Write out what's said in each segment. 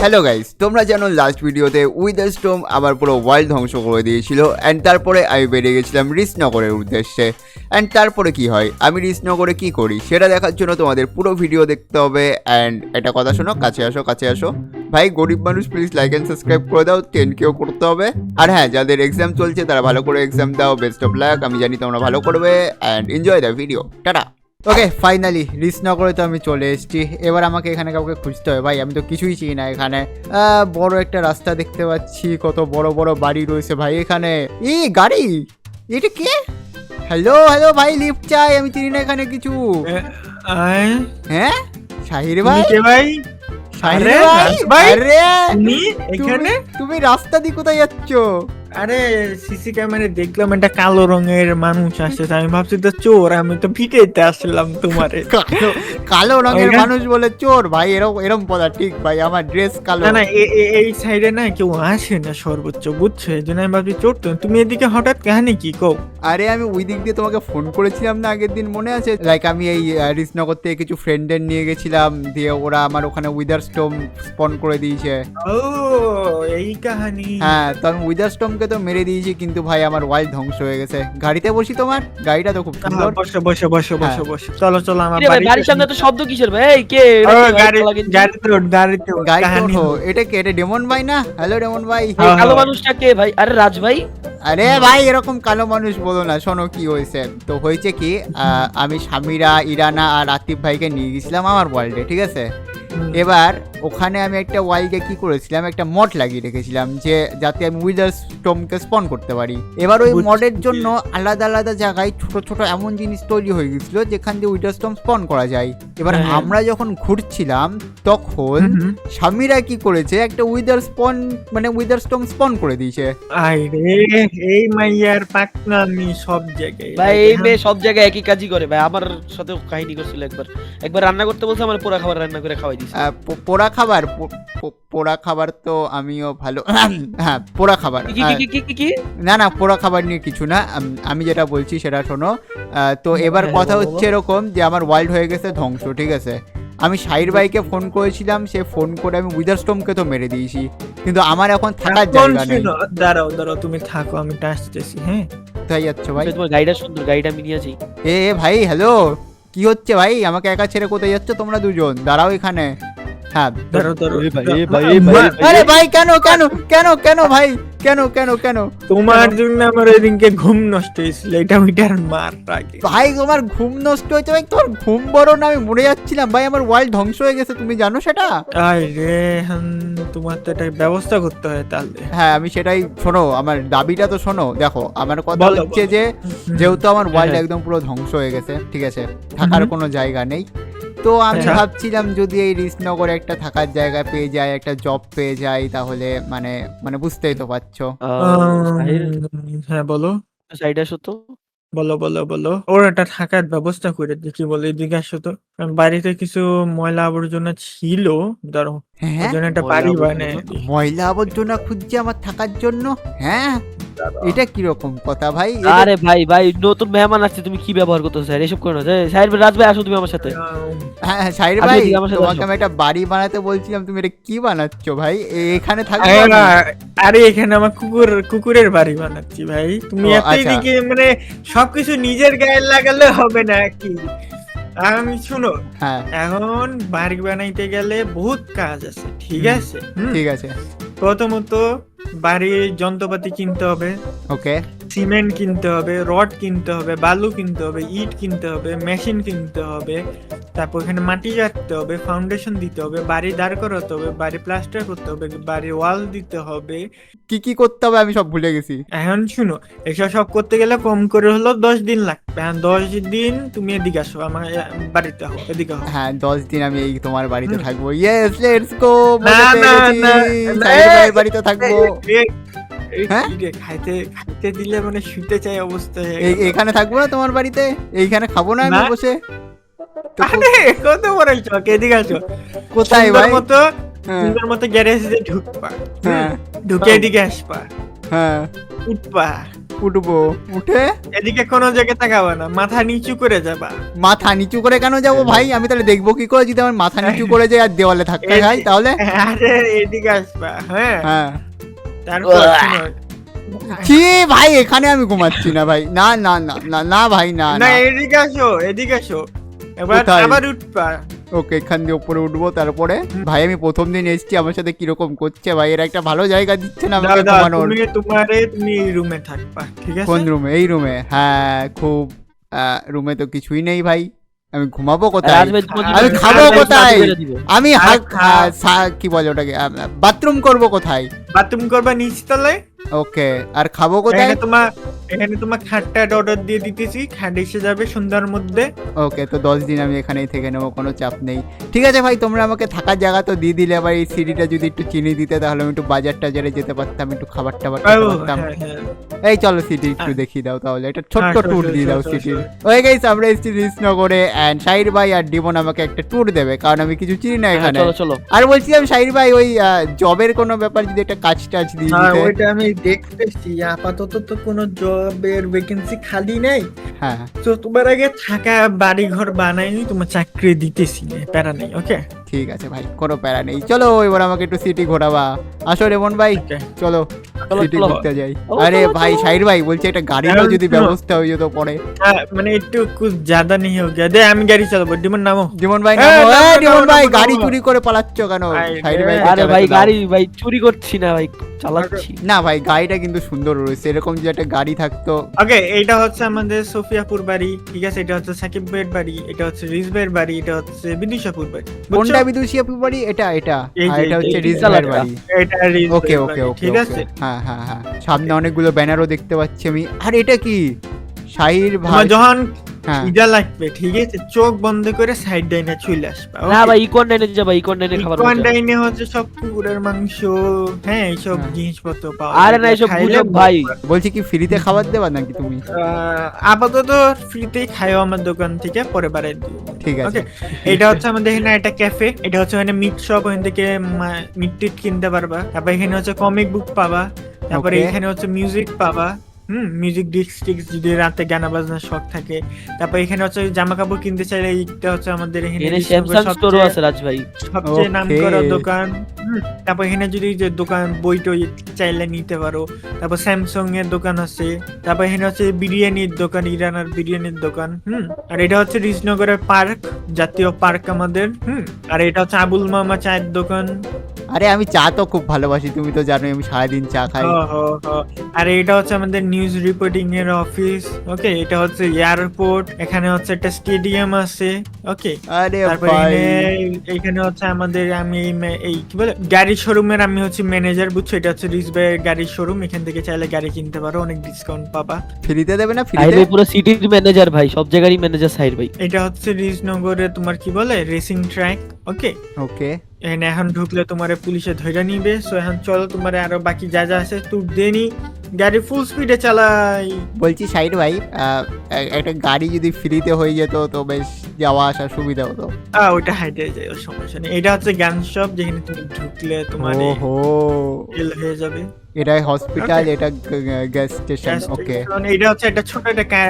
Hello guys তোমরা জানো last ভিডিওতে উইদার স্টোম আবার পুরো ওয়ার্ল্ড ধ্বংস করে দিয়েছিল অ্যান্ড তারপরে আমি বেরিয়ে গেছিলাম রিসনগরের উদ্দেশ্যে। অ্যান্ড তারপরে কি হয়? আমি রিসনগরে কি করি? সেটা দেখার জন্য তোমাদের পুরো ভিডিও দেখতে হবে অ্যান্ড একটা কথা শোনো, কাছে আসো কাছে আসো। ভাই, গরিব মানুষ প্লিজ লাইক অ্যান্ড সাবস্ক্রাইব করে দাও টেন কেও করতে হবে। আর হ্যাঁ যাদের এক্সাম চলছে, তারা ভালো করে এক্সাম দাও বেস্ট অফ লাক আমি জানি তোমরা ভালো করবে and enjoy the video tata okay finally রিসনগরে তো আমি চলে এসেছি। এবার আমাকে এখানে কাউকে খুঁজতে হবে। ভাই আমি তো কিছুই চিনি না এখানে। বড় একটা রাস্তা দেখতে পাচ্ছি। কত বড় বড় বাড়ি রয়েছে ভাই এখানে। ই গাড়ি! এটা কে? হ্যালো হ্যালো ভাই লিফট চাই। আমি চিনি না এখানে কিছু। হ্যাঁ? শাহির ভাই? কে ভাই? শাহির ভাই? আরে তুমি- এখানে? তুমি রাস্তা দিয়ে কোথায় যাচ্ছ? আরে সিসি ক্যামেরায় দেখলাম একটা কালো রঙের মানুষ আসছে। আমি ভাবছি তো চোর আমি তো পিটাইতে আসলাম তোমারে। কালো রঙের মানুষ বলে চোর ভাই এরকম এরকম কথা ঠিক ভাই আমার ড্রেস কালো। না না এই সাইডে না কেউ আসে না সর্বোচ্চ বুঝছ? এই জন্য আমি ভাবছি চোর তো তুমি এদিকে হঠাৎ কাহানি কি কও? আরে আমি ওই দিক দিয়ে তোমাকে ফোন করেছিলাম না আগের দিন মনে আছে? লাইক আমি এই রিসনগর থেকে কিছু ফ্রেন্ডদের নিয়ে গেছিলাম দিয়ে ওরা আমার ওখানে উইদার স্টোম স্পন করে দিয়েছে। ও এই কাহানি। হ্যাঁ তো আমি উইদার স্টোমকে তো মেরে দিয়েছি কিন্তু ভাই আমার ওয়াইল্ড ধ্বংস হয়ে গেছে। গাড়িতে বসি তোমার? গাড়িটা তো খুব সুন্দর। বসো বসো বসো বসো হ্যাঁ। বসো চলো চলো আমার বাড়ি বাড়ির সামনে তো শব্দ কিসের ভাই? এই কে ও, এটা কে? গাড়ি গাড়িতে গাড়িতে। এটা কে? এটা ডেমন ভাই না? হ্যালো ডেমন ভাই। হ্যাঁ, কালো হ্যাঁ। মানুষটা কে ভাই? আরে রাজ ভাই। আরে ভাই এরকম কালো মানুষ বলো না। শোনো কি হয়েছে? তো হয়েছে কি আমি স্বামীরা ইরানা আর আতিফ ভাইকে নিয়ে গেছিলাম আমার ওয়ার্ল্ডে ঠিক আছে? এবার ওখানে আমি একটা ওয়াইল্ডে কি করেছিলাম একটা মড লাগিয়ে রেখেছিলাম যে যাতে আমি উইদার স্টোমকে স্পন করতে পারি। এবার ওই। মডের জন্য আলাদা আলাদা জায়গায় ছোট ছোট এমন জিনিস তৈরি হয়ে গেছিল যেখান দিয়ে উইদার স্টোম স্পন করা যায়। এবার হ্যাঁ। আমরা যখন ঘুরছিলাম তখন। স্বামীরা কি করেছে একটা উইদার স্পন মানে উইদার স্টোম স্পন করে দিয়েছে। এই মাইয়ার পাকনামি সব জায়গায় ভাই এই মেয়ে সব জায়গায় একই কাজই করে। ভাই আমার সাথে কাহিনী করছিল একবার। একবার রান্না করতে বলছে আমার পোড়া খাবার রান্না করে খাওয়াই দিছে। পোড়া খাবার? পোড়া খাবার তো আমিও ভালো হ্যাঁ পোড়া খাবার। কি কি কি কি কি কি? না না পোড়া খাবার নিয়ে কিছু না। আমি যেটা বলছি সেটা শোনো। আহ, তো এবার হ্যাঁ, কথা হচ্ছে এরকম যে আমার ওয়ার্ল্ড হয়ে গেছে ধ্বংস ঠিক আছে? আমি শাহির ভাইকে ফোন করেছিলাম সে ফোন করে আমি উইদার স্টোমকে তো মেরে দিয়েছি। কিন্তু আমার এখন থাকার জায়গা নেই। দাঁড়াও দাঁড়াও তুমি থাকো আমি আসতেছি হ্যাঁ? কোথায় যাচ্ছ ভাই? তোমার গাড়িটা সুন্দর গাড়িটা আমি নিয়ে এ এ ভাই হ্যালো কি হচ্ছে ভাই? আমাকে একা ছেড়ে কোথায় যাচ্ছ তোমরা দুজন? দাঁড়াও এখানে। হ্যাঁ দাঁড়াও দাঁড়াও। এ ভাই, এ ভাই। আরে ভাই কেন কেন কেন কেন ভাই? কেন কেন কেন? তোমার জন্য আমার ওইদিনকে ঘুম নষ্ট হয়েছিল এটা ওইটার মার আগে। ভাই তোমার ঘুম নষ্ট হয়েছে ভাই তোর ঘুম বড় না আমি মরে যাচ্ছিলাম। ভাই আমার ওয়ার্ল্ড ধ্বংস হয়ে গেছে তুমি জানো সেটা? আই রে তোমার তো এটা ব্যবস্থা করতে হয় তাহলে। হ্যাঁ আমি সেটাই শোনো আমার দাবিটা তো শোনো দেখো আমার কথা হচ্ছে যে যেহেতু আমার ওয়ার্ল্ড হ্যাঁ। একদম পুরো ধ্বংস হয়ে গেছে ঠিক আছে থাকার কোনো জায়গা নেই। তো আমি আচ্ছা। ভাবছিলাম যদি এই রিসনগরে একটা থাকার জায়গা পেয়ে যায় একটা জব পেয়ে যাই তাহলে মানে মানে বুঝতেই তো পারছ। হ্যাঁ বলো। সাইড আসো তো। বলো বলো বলো। ওর একটা থাকার ব্যবস্থা করে দেখি বলো এদিকে আসো তো। কারণ বাড়িতে কিছু ময়লা আবর্জনা ছিল ধরো হ্যাঁ জন্য একটা ময়লা বাড়ি আবর্জনা তো? ময়লা আবর্জনা খুঁজছে আমার থাকার জন্য হ্যাঁ? এটা কীরকম কথা ভাই? এটা- আরে ভাই ভাই নতুন মেহমান আসছে তুমি কি ব্যবহার করতেছো স্যার? এসব করো না। স্যার রাজ ভাই আসো তুমি আমার সাথে। হ্যাঁ হ্যাঁ, আপনি ভাই এদিকে আমার সাথে তোমাকে। আমি একটা বাড়ি বানাতে বলছিলাম তুমি এটা কি বানাচ্ছো ভাই? এ- এখানে থাকবে আরে না, আরে এখানে আমার কুকুর কুকুরের বাড়ি বানাচ্ছি ভাই। তুমি ও, এত আচ্ছা। এদিকে মানে সবকিছু নিজের গায়ে লাগালে হবে না কি। আমি শুনো হ্যাঁ। এখন বাড়ি বানাইতে গেলে বহুত কাজ আছে ঠিক আছে? হুম? ঠিক আছে। প্রথমত বাড়ির যন্ত্রপাতি কিনতে হবে। ওকে। সিমেন্ট কিনতে হবে রড কিনতে হবে বালু কিনতে হবে ইট কিনতে হবে মেশিন কিনতে হবে তারপর এখানে মাটি কাটতে হবে ফাউন্ডেশন দিতে হবে বাড়ি দাঁড় করাতে হবে বাড়ি প্লাস্টার করতে হবে বাড়ি ওয়াল দিতে হবে। কি কি করতে হবে আমি সব ভুলে গেছি। এখন শুনো এসব সব করতে গেলে কম করে হলো দশ দিন লাগবে। এখন দশ দিন তুমি এদিকে আসো আমার বাড়িতে হো এদিকে হো হ্যাঁ দশ দিন আমি এই তোমার বাড়িতে থাকব। ইয়েস লেটস গো না, না, না, বাড়িতে থাকব। হ্যাঁ? খাইতে খাইতে দিলে মানে শুতে চাই অবস্থা হয়ে। এখানে থাকব না তোমার বাড়িতে? এইখানে খাব না আমি বসে? আরে কত বড় চক এদিকে আসো। কোথায় ভাই? মতো হ্যাঁ, সুন্দর মতো গ্যারেজে ঢুকবা। হ্যাঁ। ঢুকে এদিকে আসবা। হ্যাঁ। উঠবা। উঠবো। উঠে? এদিকে কোনো জায়গায় তাকাবা না মাথা নিচু করে যাবা। মাথা নিচু করে কেন যাব ভাই? আমি তাহলে দেখব কি করে? যদি আমার মাথা নিচু করে যায় আর দেওয়ালে ধাক্কা এই- খাই তাহলে? আরে এদিকে আসবা হ্যাঁ। হ্যাঁ। তারপর ছি ভাই এখানে আমি ঘুমাচ্ছি না ভাই। না না না না না ভাই না না এদিকে আসো এদিকে আসো। এবার আবার উঠবা। ওকে এখান দিয়ে উপরে উঠবো তারপরে? ভাই আমি প্রথম দিন এসেছি আমার সাথে কীরকম করছে ভাই? এর একটা ভালো জায়গা দিচ্ছে না আমাকে ঘুমানোর। তুমি তোমারে তুমি এই রুমে থাকবা ঠিক আছে? কোন রুমে এই রুমে হ্যাঁ খুব রুমে তো কিছুই নেই ভাই। আমি ঘুমাবো কোথায়? আমি খাব কোথায়? আমি কি বলে ওটাকে? বাথরুম করব কোথায়? বাথরুম করবা নিচতলায়? ওকে আর খাব কোথায়? তোমার এখানে তোমার খাটটা অর্ডার দিয়ে দিতেছি। খাট এসে যাবে সন্ধ্যার মধ্যে। ওকে তো দশ দিন আমি এখানেই থেকে নেব কোনো চাপ নেই। ঠিক আছে ভাই তোমরা আমাকে থাকার জায়গা তো দিয়ে দিলে আবার এই সিঁড়িটা যদি একটু চিনি দিতে তাহলে আমি একটু বাজার টাজারে যেতে পারতাম একটু খাবার টাবার খেতে পারতাম। হ্যাঁ, হ্যাঁ। এই চলো সিটি একটু হ্যাঁ। দেখিয়ে দাও তাহলে এটা ছোট্ট ট্যুর দিয়ে দাও সিটির ওই গাইস আমরা এসেছি কৃষ্ণনগরে অ্যান্ড শাহির ভাই আর ডিমন আমাকে একটা ট্যুর দেবে কারণ আমি কিছু চিনি না এখানে। চলো চলো। আর বলছিলাম শাহির ভাই ওই জবের কোনো ব্যাপার যদি একটা কাজ টাজ দিয়ে হ্যাঁ দিতে? ওইটা আমি দেখতেছি আপাতত তো কোনো জবের ভ্যাকেন্সি খালি নাই? হ্যাঁ। তো তোমার আগে থাকা বাড়ি ঘর বানাইনি তোমার চাকরি দিতেছি না, প্যারা নেই ওকে ঠিক আছে ভাই কোনো প্যারা নেই চলো এবার আমাকে একটু সিটি ঘোরাবা আসো রেমন ভাই Okay. চলো চলো, সিটি চলো। ঘুরতে যাই চলো, আরে চলো, ভাই চলো। শাহির ভাই বলছে একটা গাড়িরও হ্যাঁ, যদি চলো। ব্যবস্থা হয়ে যেত পরে হ্যাঁ মানে একটু কুছ ज्यादा नहीं हो गया দে আমি গাড়ি চালাবো ডিমন নামো ডিমন ভাই এই, নামো নামো, এই, ডিমন নামো, ভাই নামো, গাড়ি নামো। চুরি করে পালাচ্ছ কেন আরে, শাহির ভাই আরে ভাই গাড়ি ভাই চুরি করছি না ভাই চালাচ্ছি না ভাই গাড়িটা কিন্তু সুন্দর রয়েছে এরকম যে একটা গাড়ি থাকতো ওকে এইটা হচ্ছে আমাদের সোফিয়াপুর বাড়ি ঠিক আছে এটা হচ্ছে সাকিব ভাইয়ের বাড়ি এটা হচ্ছে রিজ ভাইয়ের বাড়ি এটা হচ্ছে বিদিশাপুর বাড়ি বুঝছ? দুশি আপু বাড়ি এটা এটা। আর এটা হচ্ছে চালাটা। বাড়ি। এটা ওকে ওকে ওকে ঠিক আছে? হ্যাঁ হ্যাঁ হ্যাঁ। সামনে অনেকগুলো ব্যানারও দেখতে পাচ্ছি আমি। আর এটা কি? শাহির ভাই যখন হ্যাঁ। লাগবে ঠিক আছে? চোখ বন্ধ করে সাইড ডাইনে চলে আসবা না ভাই ইকন ডাইনে যাবা ইকন ডাইনে খাবার যায়। কোয়ান্টাইনে হচ্ছে সব কুকুরের মাংস হ্যাঁ এইসব হ্যাঁ। জিনিসপত্র পাওয়া আরে না এসব খাইলে গুজব ভাই। বলছি কি ফ্রিতে খাবার দেবা নাকি তুমি? আহ, আপাতত ফ্রিতেই খাইও আমার দোকান থেকে পরে দিও ঠিক আছে। এটা হচ্ছে আমাদের এখানে একটা ক্যাফে এটা হচ্ছে মানে মিট শপ ওখান থেকে মিট টিট কিনতে পারবা। তারপর এখানে হচ্ছে কমিক বুক পাবা তারপরে এখানে হচ্ছে মিউজিক পাবা। হুম মিউজিক ডিস্ক টিক্স যদি রাতে গানা বাজনার শখ থাকে। তারপর এখানে হচ্ছে জামা কাপড় কিনতে চাইলে এইটা হচ্ছে আমাদের এখানে স্যামসাং স্টোরও সবচেয়ে- আছে রাজ ভাই সবচেয়ে নাম করা দোকান। হুম, তারপর এখানে যদি যে দোকান বই টই চাইলে নিতে পারো। তারপর স্যামসাং এর দোকান আছে। তারপর এখানে হচ্ছে বিরিয়ানির দোকান ইরানার বিরিয়ানির দোকান। হুম আর এটা হচ্ছে রিজনগরের পার্ক জাতীয় পার্ক আমাদের। হুম আর এটা হচ্ছে আবুল মামা চায়ের দোকান। আরে আমি চা তো খুব ভালোবাসি তুমি তো জানোই আমি সারাদিন চা খাই। হ, হ, হ। আর এটা হচ্ছে আমাদের নিউজ রিপোর্টিং এর অফিস ওকে এটা হচ্ছে এয়ারপোর্ট এখানে হচ্ছে একটা স্টেডিয়াম আছে ওকে আরে তারপর এখানে- হচ্ছে আমাদের আমি এই এই কি বলে গাড়ির শোরুমের আমি হচ্ছে ম্যানেজার বুঝছ এটা হচ্ছে রিজবাইয়ের গাড়ির শোরুম এখান থেকে চাইলে গাড়ি কিনতে পারো অনেক ডিসকাউন্ট পাবা। ফ্রিতে দেবে না ফ্রিতে পুরো সিটির ম্যানেজার ভাই সব জায়গারই ম্যানেজার সাহির ভাই। এটা হচ্ছে রিজনগরে তোমার কি বলে রেসিং ট্র্যাক ওকে ওকে এখানে ঢুকলে তোমার পুলিশে ধরে নিবে। সো এখন চলো তোমার আরও বাকি যা যা আছে তুই দেনি গাড়ি ফুল স্পিডে চালাই। বলছি সাইড ভাই একটা গাড়ি যদি ফ্রিতে হয়ে যেত তো বেশ যাওয়া আসার সুবিধা হতো। আহ ওইটা হাইটে যায় ওর সমস্যা নেই। এটা হচ্ছে গান শপ যেখানে তুমি ঢুকলে তোমার ওহো। ফেল হয়ে যাবে। এটা হসপিটাল এটা গ্যাস স্টেশন ওকে এটা হচ্ছে একটা ছোট একটা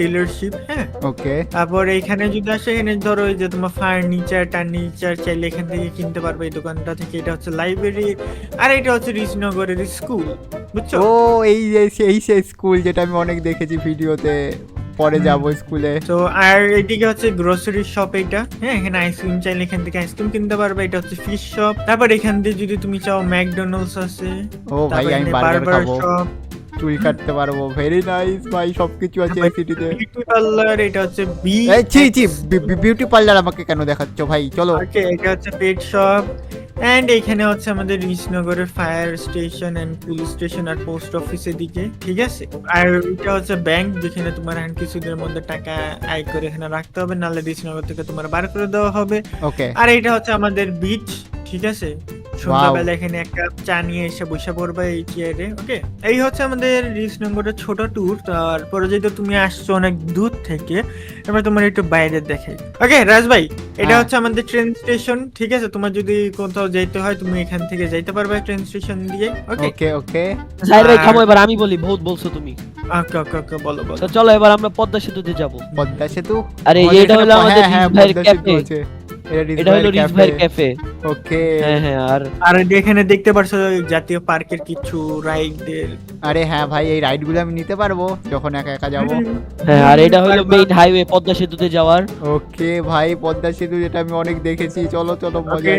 ডিলারশিপ হ্যাঁ। ওকে তারপর এখানে যদি আসে এখানে ধরো এই যে তোমার ফার্নিচার টার্নিচার চাইলে এখান থেকে কিনতে পারবে এই দোকানটা থেকে। এটা হচ্ছে লাইব্রেরি আর এটা হচ্ছে রিজনগরের স্কুল বুঝছ? ও এই যে সেই সেই স্কুল যেটা আমি অনেক দেখেছি ভিডিওতে পরে। যাব স্কুলে তো আর এদিকে হচ্ছে গ্রোসারি শপ এটা হ্যাঁ এখানে আইসক্রিম চাইলে এখান থেকে আইসক্রিম কিনতে পারবে এটা হচ্ছে ফিশ শপ তারপর এখান দিয়ে যদি তুমি চাও ম্যাকডোনাল্ডস আছে ও ভাই আমি বার্গার শপ চুল কাটতে পারব ভেরি নাইস ভাই সবকিছু আছে এই সিটিতে বিউটি পার্লার এটা হচ্ছে বি এই ছি ছি বিউটি পার্লার আমাকে কেন দেখাচ্ছ ভাই? চলো। ওকে এটা হচ্ছে পেট শপ এন্ড এখানে হচ্ছে আমাদের রিচনগরের fire station and police station R post অফিসের দিকে ঠিক আছে? আর এটা হচ্ছে ব্যাংক যেখানে তোমার এখন কিছুদিনের মধ্যে টাকা আয় করে এখানে রাখতে হবে নাহলে রিচনগর থেকে তোমার বার করে দেওয়া হবে। ওকে আর এটা হচ্ছে আমাদের বিচ ঠিক আছে? সন্ধ্যাবেলা এখানে এক কাপ চা নিয়ে এসে বসে পড়বে এই চেয়ারে ওকে এই হচ্ছে আমাদের ছোট ট্যুর তারপরে যেহেতু তুমি আসছো অনেক দূর থেকে এবার তোমার একটু বাইরে দেখাই। ওকে রাজ ভাই এটা হ্যাঁ। হচ্ছে আমাদের ট্রেন স্টেশন ঠিক আছে? তোমার যদি কোথাও যেতে হয় তুমি এখান থেকে যাইতে পারবে ট্রেন স্টেশন দিয়ে ওকে ওকে ওকে ভাই থামো এবার আমি বলি বহুত বলছো তুমি। ওকে ওকে ওকে বলো বলো। তো চলো এবার আমরা পদ্মা সেতুতে যাব। পদ্মা সেতু? আরে আমাদের এটা হলো আমাদের হ্যাঁ, হ্যাঁ, ভাইয়ের পদ্মা সেতু ক্যাফে এটা হলো রিস ভাইয়ের ক্যাফে ওকে। হ্যাঁ হ্যাঁ আর আর এখানে দেখতে পারছ জাতীয় পার্কের কিছু রাইডের আরে হ্যাঁ ভাই এই রাইডগুলো আমি নিতে পারব যখন একা একা যাব। হ্যাঁ আর এটা হলো মেইন হাইওয়ে পদ্মা সেতুতে যাওয়ার। ওকে ভাই পদ্মা সেতু যেটা আমি অনেক দেখেছি। চলো চলো মজা।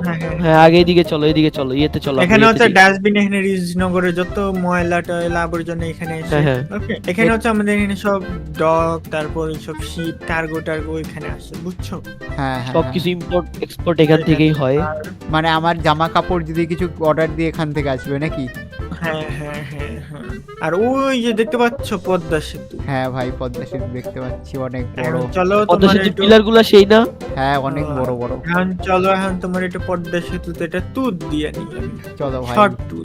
হ্যাঁ, হ্যাঁ। আগে এদিকে চলো এদিকে চলো ইয়েতে চলো এখানে হচ্ছে ডাস্টবিন এখানে রিজনগরের যত ময়লা টয়লা আবর্জনা এখানে এসে হ্যাঁ, হ্যাঁ। ওকে এখানে হচ্ছে আমাদের এখানে সব ডগ তারপর সব শিপ টার্গো টার্গো এখানে আসে বুঝছ? হ্যাঁ হ্যাঁ সবকিছু ইম্পোর্ট এক্সপোর্ট এখান থেকেই হয়। মানে আমার জামা কাপড় যদি কিছু অর্ডার দিয়ে এখান থেকে আসবে নাকি? হ্যাঁ হ্যাঁ হ্যাঁ হ্যাঁ। আর ওই যে দেখতে পাচ্ছ পদ্মা সেতু। হ্যাঁ ভাই পদ্মা সেতু দেখতে পাচ্ছি অনেক বড়। চলো পদ্মা তোমার সেতুর পিলারগুলা সেই না? হ্যাঁ অনেক হ্যাঁ। বড় বড়। এখন চলো এখন তোমার একটু পদ্মা সেতুতে এটা তুদ দিয়ে আমি। চলো ভাই।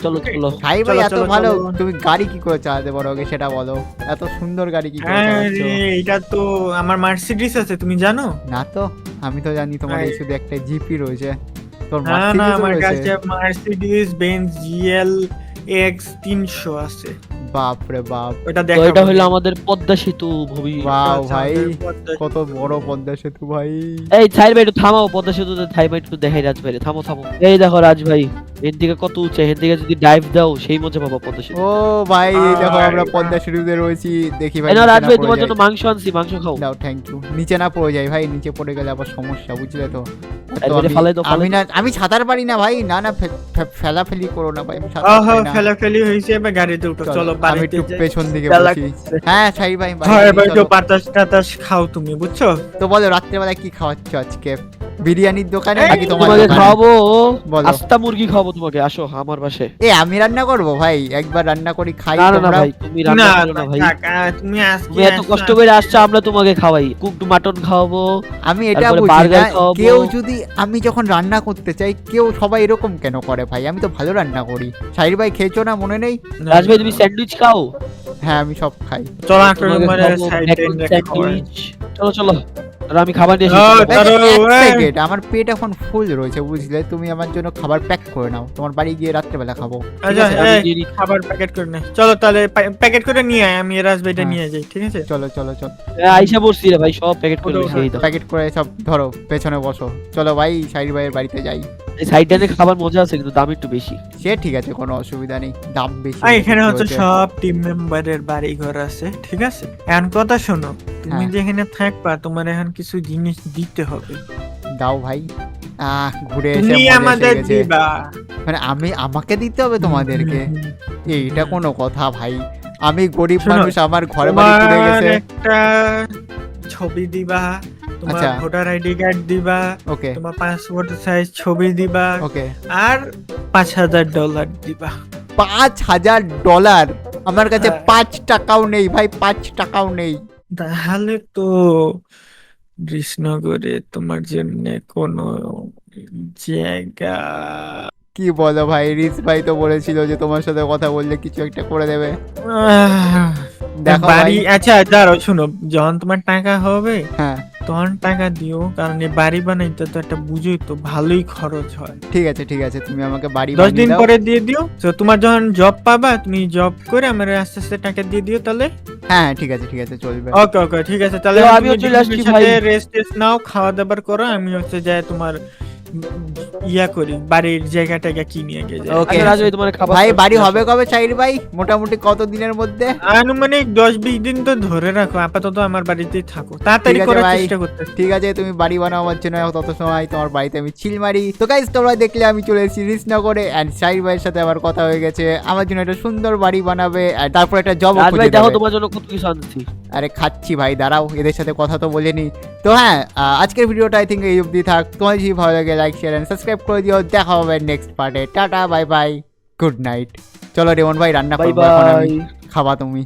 চলো চলো। ভাই ভাই এত ভালো তুমি গাড়ি কি করে চালাতে পারো আগে সেটা বলো? এত সুন্দর গাড়ি কি করে হ্যাঁ চালাচ্ছ? এটা তো আমার মার্সিডিস আছে তুমি জানো? না তো। আমি তো জানি তোমার এই। শুধু একটা জিপি রয়েছে। তোর না না আমার কাছে মার্সিডিজ বেঞ্জ জিএল এক্স তিনশো আছে। বাপ। রে বাপ এটা দেখো এটা হলো আমাদের পদ্মা সেতু ভবি। বাও আচ্ছা, ভাই কত বড় পদ্মা সেতু ভাই। এই ছাইর ভাই একটু থামাও পদ্মা সেতুতে থাই ভাই একটু দেখাই রাজ ভাই থামো থামো। এই দেখো রাজ ভাই। এর দিকে কত উঁচু এর দিকে যদি ডাইভ দাও সেই মজা পাবো পদ্মা সেতু। ও ভাই দেখো আমরা পদ্মা সেতুতে রয়েছি দেখি ভাই না ভাই তোমার জন্য মাংস আনছি মাংস খাও। দাও থ্যাংক ইউ নিচে না পড়ে যাই ভাই নিচে পড়ে গেলে আবার সমস্যা বুঝলে তো? আমি- না আমি সাঁতার পারি না ভাই না না ফেলাফেলি করো না ভাই আমি। ফেলাফেলি হয়েছে এবার গাড়িতে উঠো চলো, আমি একটু পেছন দিকে বসি। হ্যাঁ সাই ভাই হ্যাঁ ভাই। বাতাস টাতাস খাও তুমি বুঝছ? তো বলো রাত্রেবেলা কি খাওয়াচ্ছ আজকে? বিরিয়ানির দোকানে নাকি তোমার তোমাকে? খাওয়াবো। আস্তা মুরগি খাওয়াবো তোমাকে আসো আমার পাশে। এ আমি রান্না করব ভাই একবার রান্না করি খাই না না ভাই তুমি রান্না করো না ভাই। তুমি আজকে এত কষ্ট করে আসছো। আমরা তোমাকে খাওয়াই। কুকড মাটন খাওয়াবো আমি এটা বুঝি না কেউ যদি আমি যখন রান্না করতে চাই কেউ সবাই এরকম কেন করে ভাই? আমি তো ভালো রান্না করি। সাইর ভাই খেয়েছো না মনে নেই? রাজ ভাই তুমি স্যান্ডউইচ খাও? হ্যাঁ আমি সব খাই। চলো একটা মানে। স্যান্ডউইচ। চলো চলো। আর আমি খাবার নিয়ে এসেছি। সেকেন্ড আমার পেট এখন ফুল রয়েছে বুঝলে? তুমি আমার জন্য খাবার প্যাক করে নাও। তোমার বাড়ি গিয়ে রাত্রেবেলা খাব। আচ্ছা। খাবার প্যাকেট করে নে। চলো তাহলে প্যাকেট করে নিয়ে আয় আমি রাজবাইটা হ্যাঁ। নিয়ে যাই ঠিক আছে? চলো চলো চলো। হ্যাঁ, আইসা পড়ছি রে ভাই সব প্যাকেট করে ওটা তো। প্যাকেট করে সব ধরো পেছনে বসো। চলো ভাই সাইর ভাইয়ের বাড়িতে যাই। এই সাইড ডানে খাবার মজা আছে কিন্তু দাম একটু বেশি। সে ঠিক আছে কোনো অসুবিধা নেই দাম বেশি এখানে হচ্ছে সব টিম মেম্বারের বাড়ি ঘর আছে ঠিক আছে? এখন কথা শোনো তুমি হ্যাঁ। যেখানে থাকবা তোমার এখন কিছু জিনিস দিতে হবে। দাও ভাই। আহ ঘুরে এসে আমাদের দিবা। মানে আমি আমাকে দিতে হবে তোমাদেরকে। এইটা কোনো কথা ভাই। আমি গরিব মানুষ আমার ঘরে বাড়ি পুড়ে গেছে। একটা ছবি দিবা তোমার আচ্ছা। ভোটার আইডি কার্ড দিবা ওকে। তোমার পাসপোর্ট সাইজ ছবি দিবা ওকে। আর পাঁচ হাজার ডলার দিবা। পাঁচ হাজার ডলার? আমার কাছে হ্যাঁ। পাঁচ টাকাও নেই ভাই পাঁচ টাকাও নেই। তাহলে তো কৃষ্ণগরে তোমার জন্য কোনো জায়গা কি বলো ভাই? রিস ভাই তো বলেছিল যে তোমার সাথে কথা বললে কিছু একটা করে দেবে। আহ, দেখো বাড়ি ভাই। আচ্ছা দাঁড়াও শোনো যখন তোমার টাকা হবে হ্যাঁ। তখন টাকা দিও কারণ এই বাড়ি বানাইতে তো একটা বুঝোই তো ভালোই খরচ হয়। ঠিক আছে ঠিক আছে তুমি আমাকে বাড়ি দশ দিন পরে দিয়ে দিও তো তোমার যখন জব পাবা তুমি জব করে আমার আস্তে আস্তে টাকা দিয়ে দিও তাহলে। হ্যাঁ ঠিক আছে ঠিক আছে চলবে। ওকে ওকে ঠিক আছে তাহলে আমি চলে আসছি ভাই। রেস্ট টেস্ট নাও খাওয়া দাবার করো আমি হচ্ছে যাই তোমার ইয়া করি বাড়ির জায়গা টায়গা কিনে গিয়ে যাই। Okay. রাজ ভাই তোমার খাবার ভাই বাড়ি হবে কবে চাইর ভাই? মোটামুটি কত দিনের মধ্যে? আনুমানিক দশ বিশ দিন তো ধরে রাখো আপাতত আমার বাড়িতেই থাকো। তাড়াতাড়ি করার ভাই। চেষ্টা করতে ঠিক আছে তুমি বাড়ি বানাও আমার জন্য তত সময় তোমার বাড়িতে আমি চিল মারি। তো গাইজ তোমরা দেখলে আমি চলে এসেছি রিসনগরে অ্যান্ড সাইর ভাইয়ের সাথে আমার কথা হয়ে গেছে। আমার জন্য একটা সুন্দর বাড়ি বানাবে আর তারপর একটা জব ভাই খুঁজে দেখো তোমার জন্য কত কিছু আনছি। আরে খাচ্ছি ভাই দাঁড়াও এদের সাথে কথা তো বলেনি তো হ্যাঁ আজকের ভিডিওটা আই থিঙ্ক এই অব্দি থাক। তোমার যদি ভালো লাগে লাইক শেয়ার অ্যান্ড সাবস্ক্রাইব করে দিও। দেখা হবে নেক্সট পার্টে tata bye bye good night চলো রেমন ভাই রান্না করব এখন আমি বাই খাবা তুমি।